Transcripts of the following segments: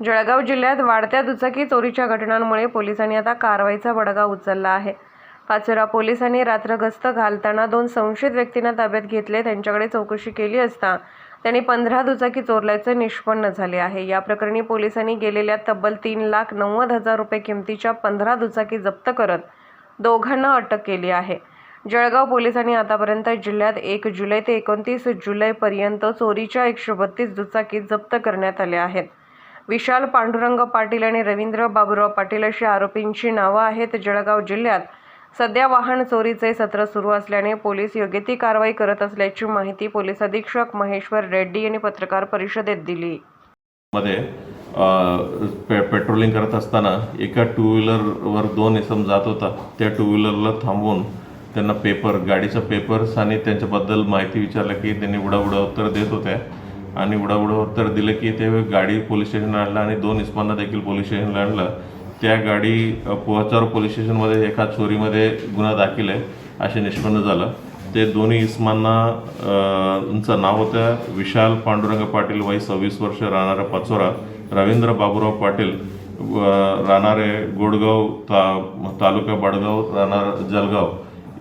जळगाव जिल्ह्यात वाढत्या दुचाकी चोरीच्या घटनांमुळे पोलिसांनी आता कारवाईचा बडगा उचलला आहे. पाचोरा पोलिसांनी रात्र गस्त घालताना दोन संशयित व्यक्तींना ताब्यात घेतले त्यांच्याकडे चौकशी केली असता त्यांनी पंधरा दुचाकी चोरल्याचे निष्पन्न झाले आहे. या प्रकरणी पोलिसांनी गेलेल्या तब्बल तीन लाख नव्वद हजार रुपये किमतीच्या पंधरा दुचाकी जप्त करत दोघांना अटक केली आहे. जळगाव पोलिसांनी आतापर्यंत जिल्ह्यात एक जुलै ते एकोणतीस जुलैपर्यंत चोरीच्या एकशे बत्तीस दुचाकी जप्त करण्यात आल्या आहेत. विशाल पांडुरंग पाटील आणि रवींद्र बाबुराव पाटील अशी आरोपींची नावं आहेत. जळगाव जिल्ह्यात सध्या वाहन चोरीचे सत्र सुरू असल्याने पोलीस योग्य ती कारवाई करत असल्याची माहिती पोलीस अधीक्षक महेश्वर रेड्डी यांनी पत्रकार परिषदेत दिली. मध्ये पे पेट्रोलिंग करत असताना एका टू व्हीलरवर दोन इसम जात होता. त्या टू व्हीलरला थांबवून त्यांना पेपर गाडीचा पेपर्स आणि त्यांच्याबद्दल माहिती विचारलं की त्यांनी उडाउडा उत्तर देत होत्या. आणि उडाउडा उत्तर दिलं की ते गाडी पोलीस स्टेशनला आणलं आणि दोन इस्मांना देखील पोलीस स्टेशनला आणलं. त्या गाडी अ, पोलीस स्टेशनमध्ये एका चोरीमध्ये गुन्हा दाखल आहे असे निष्पन्न झालं. ते दोन्ही इस्मांना अ, नाव होतं विशाल पांडुरंग पाटील वय सव्वीस वर्ष राहणारा पाचोरा. रवींद्र बाबूराव पाटील राहणारे गोडगाव ता तालुका बडगाव राहणार जलगाव.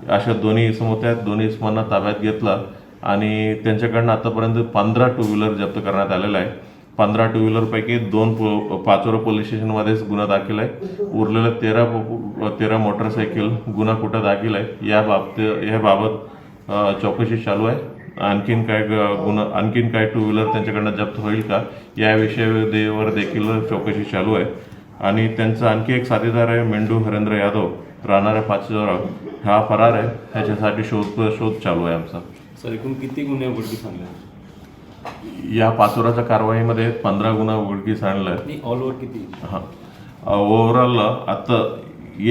अशा दोन्ही इसम होत्या. दोन्ही इस्मांना ताब्यात घेतला. आणि त्यांच्याकडनं आतापर्यंत पंधरा टू व्हीलर जप्त करण्यात आलेला आहे. पंधरा टू व्हीलरपैकी दोन पो पाचोरा पोलीस स्टेशनमध्येच गुन्हा दाखल आहे. उरलेलं तेरा तेरा मोटरसायकल गुन्हा कुठं दाखल आहे या बाबत या बाबत चौकशी चालू आहे. आणखीन काय गुन्हा आणखीन काय टू व्हीलर त्यांच्याकडनं जप्त होईल का या विषयावर देखील चौकशी चालू आहे. आणि त्यांचा आणखी एक साथीदार आहे मेंढू हरेंद्र यादव. राहणाऱ्या पाचोरा हा फरार आहे. ह्याच्यासाठी शोध शोध चालू आहे आमचा. सर एकूण किती गुन्हे उघडकीस आणले? या पाचोराच्या कारवाईमध्ये पंधरा गुन्हा उघडकीस आणलं आहे ऑल ओव्हर किती? हां. ओव्हरऑल आता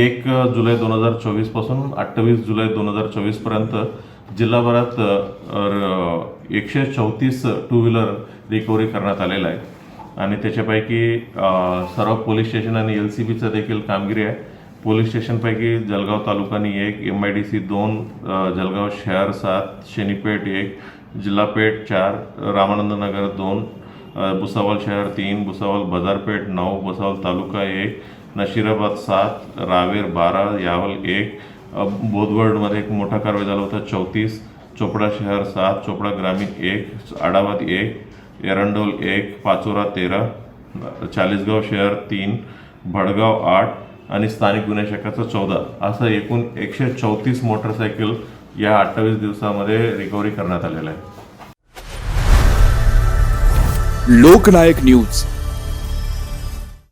एक जुलै दोन हजार चोवीसपासून अठ्ठावीस जुलै दोन हजार चोवीसपर्यंत जिल्हाभरात एकशे चौतीस टू व्हीलर रिकव्हरी करण्यात आलेलं आहे. आणि त्याच्यापैकी सर्व पोलीस स्टेशन आणि एल सी बीचं देखील कामगिरी आहे. पोलीस स्टेशनपैकी जळगाव तालुकानी एक एम आय डी सी दोन जलगाव जळगाव शहर सात शनीपेठ एक जिल्हापेठ चार रामानंदनगर दोन अ, भुसावळ शहर तीन भुसावळ बाजारपेठ नऊ भुसावळ तालुका एक नशिराबाद सात रावेर बारा यावल एक बोधवर्डमध्ये एक मोठा कारवाई झाला होता चौतीस चोपडा शहर सात चोपडा ग्रामीण एक आडाबाद एक एरंडोल एक पाचोरा तेरा चाळीसगाव शहर तीन भडगाव आठ आणि स्थानिक गुन्हे शाखाचं चौदा. असं एकूण एकशे चौतीस मोटरसायकल या अठ्ठावीस दिवसामध्ये रिकव्हरी करण्यात आलेलं आहे. लोकनायक न्यूज.